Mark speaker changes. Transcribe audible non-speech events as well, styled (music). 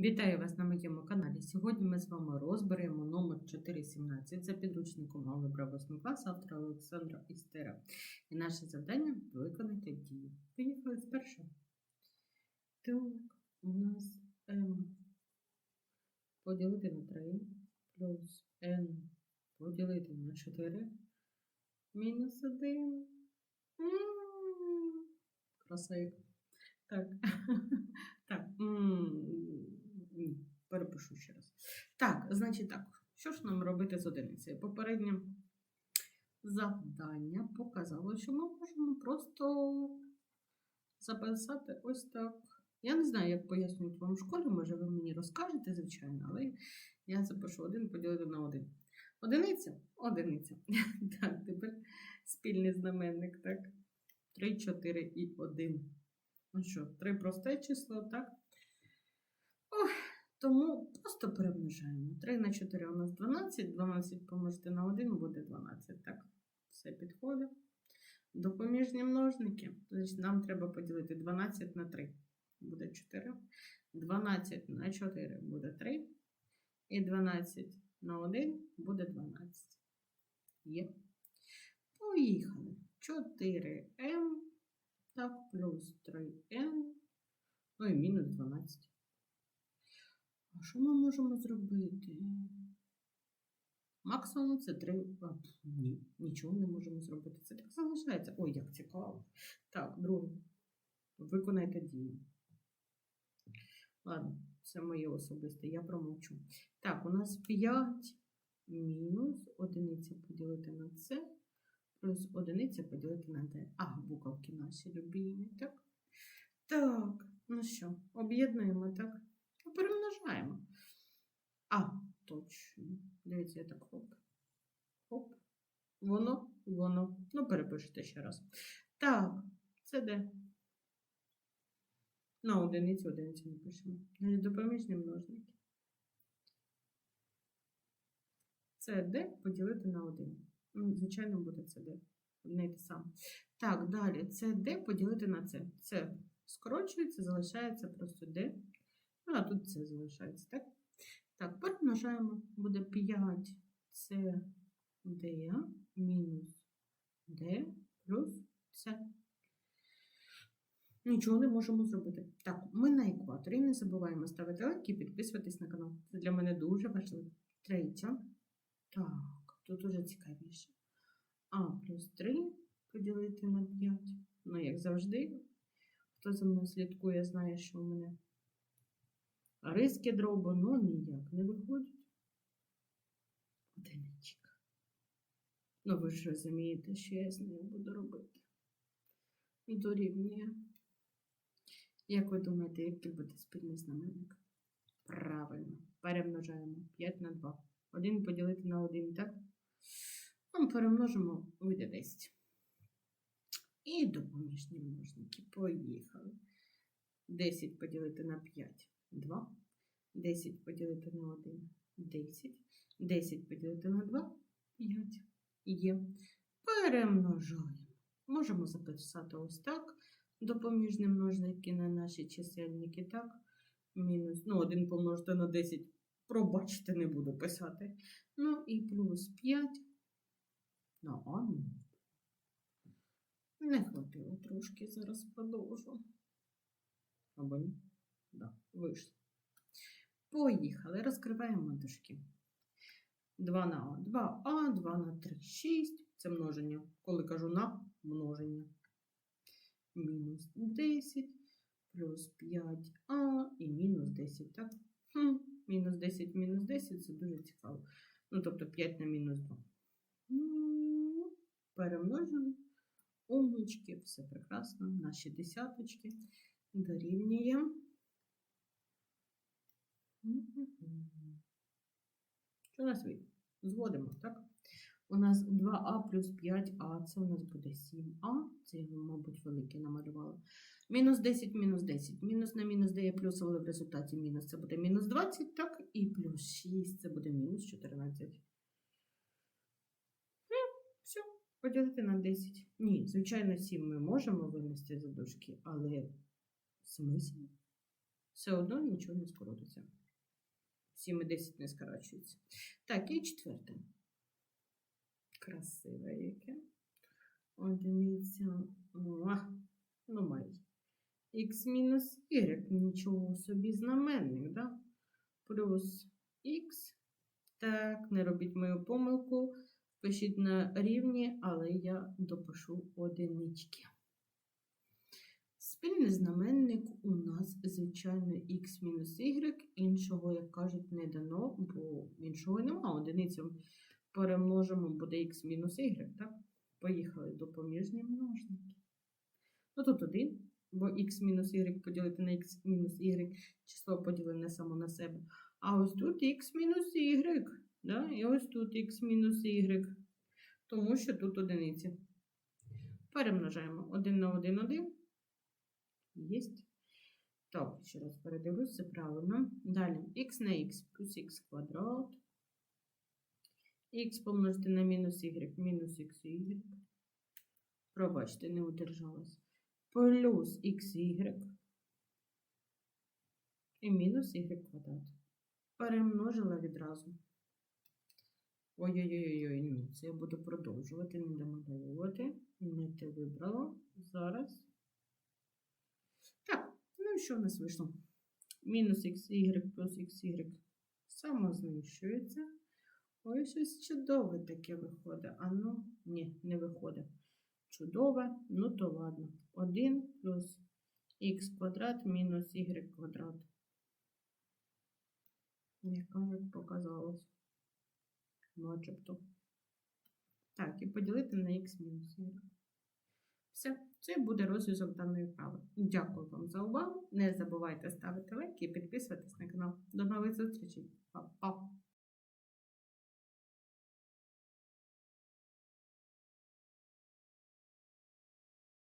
Speaker 1: Вітаю вас на моєму каналі. Сьогодні ми з вами розберемо номер 417 за підручником Алгебра 8 клас автора Олександра Істера. І наше завдання виконати дію. Поїхали з. Так, у нас m поділити на 3 плюс n поділити на 4 мінус 1. Красиво. Так. (laughs) Так. перепишу ще раз. Так, значить так. Що ж нам робити з одиницею? Попереднє завдання показало, що ми можемо просто записати ось так. Я не знаю, як пояснюють вам в школі, може ви мені розкажете, звичайно, але я запишу один поділити на один. Одиниця? Одиниця. (laughs) Так, тепер спільний знаменник, так? 3, 4 і 1. Ну що, 3 просте число, так? Ох, тому просто перемножаємо. 3 на 4 у нас 12, 12 помножити на 1 буде 12. Так, все підходить. Допоміжні множники. Значить, нам треба поділити 12 на 3. Буде 4. 12 на 4 буде 3. І 12 на 1 буде 12. Є. Поїхали. 4m. Так, плюс 3n. Ну і мінус 12. А що ми можемо зробити? Максимум це 3. А, ні, нічого не можемо зробити. Це так залишається. Ой, як цікаво. Так, друге. Виконайте дію. Ладно, це моє особисте, я промовчу. Так, у нас 5 мінус одиниця поділити на це, плюс одиниця поділити на d. Ага, буковки наші любимі, так? Так, ну що, об'єднуємо, так? Ну, Перемножаємо. А, точно. Дивіться, я так хоп. Хоп. Воно, воно. Ну, перепишете ще раз. Так, це де? На одиницю, одиницю не пишемо. Допоміжні множники. Це d поділити на 1. Ну, звичайно, буде це d. Одне те саме. Так, далі. Це d поділити на це. Це скорочується, залишається просто d. Ну, а тут це залишається, так? Так, перемножаємо. Буде 5 це d мінус d плюс c. Нічого не можемо зробити. Так, ми на екваторі. Не забуваємо ставити лайк і підписуватись на канал. Це для мене дуже важливо. Третя. Так, тут уже цікавіше. А плюс 3 поділити на 5. Ну, як завжди, хто за мною слідкує, знає, що у мене риски дробу, ну ніяк не виходять. Одиничка. Ну, ви ж розумієте, що я з нею буду робити. Дорівнює. Як ви думаєте, який буде спільний знаменник? Правильно. Перемножаємо 5 на 2. 1 поділити на 1, так? Ми перемножимо, вийде 10. І допоміжні множники. Поїхали. 10 поділити на 5 2. 10 поділити на 1 10. 10 поділити на 2 5. Є. Перемножаємо. Можемо записати ось так. Допоміжні множники на наші чисельники, так? Мінус, ну, 1 помножити на 10. Пробачте, не буду писати. Ну і плюс 5 на А. Не хватило трошки, зараз продовжу. Або ні? Да, вийшло. Поїхали, розкриваємо дужки. 2 на А, 2А, 2 на 3, 6. Це множення. Коли кажу на множення. Мінус 10 плюс 5а і мінус 10, так? Хм, мінус 10, мінус 10 це дуже цікаво. Ну, тобто 5 на мінус 2. Ну, Перемножимо. Умнички, все прекрасно. Наші десяточки дорівнює. Що у нас вийде? Зводимо, так? У нас 2а плюс 5а, це у нас буде 7а. Це мабуть, велике намалювала. Мінус 10, мінус 10. Мінус на мінус дає плюс, але в результаті мінус це буде мінус 20, так? І плюс 6 це буде мінус 14. Все, Поділити на 10. Ні, звичайно, 7 ми можемо винести за дужки, але смисл? Все одно нічого не скоротиться. 7 і 10 не скорочується. Так, і четверте. Красиве яке. Одиниця. Муа. Ну, майже. Х мінус y. Нічого собі знаменник, да? Плюс х. Так, не робіть мою помилку. Пишіть на рівні, але я допишу одинички. Спільний знаменник у нас, звичайно, x мінус y, іншого, як кажуть, не дано, бо іншого нема. Одиницю перемножимо, буде x мінус y, так? Поїхали допоміжні множники. Ну тут один, бо x мінус y поділити на x мінус y, число поділене само на себе. А ось тут x мінус y, да? і ось тут x мінус y, тому що тут одиниці. Перемножаємо 1 на 1, 1. Єсть. Так, ще раз передивлюсь, це правильно. Далі х на х плюс х квадрат. Х помножити на мінус y, мінус xy. Пробачте, не удержалась. Плюс xy. І мінус y квадрат. Перемножила відразу. Ой-ой-ой, ні, це я буду продовжувати, не домальовувати. Не те вибрала. Зараз. Так, ну і що в нас вийшло? Мінус xy плюс xy самознищується. Ой, щось чудове таке виходить. А ну, ні, не виходить. Чудове, ну то ладно. 1 плюс х квадрат мінус y квадрат. Як кажуть, показалось. Начебто. Так, і поділити на х мінус y. Все, це буде розв'язок даної вправи. Дякую вам за увагу. Не забувайте ставити лайки і підписуватись на канал. До нових зустрічей. Па-па!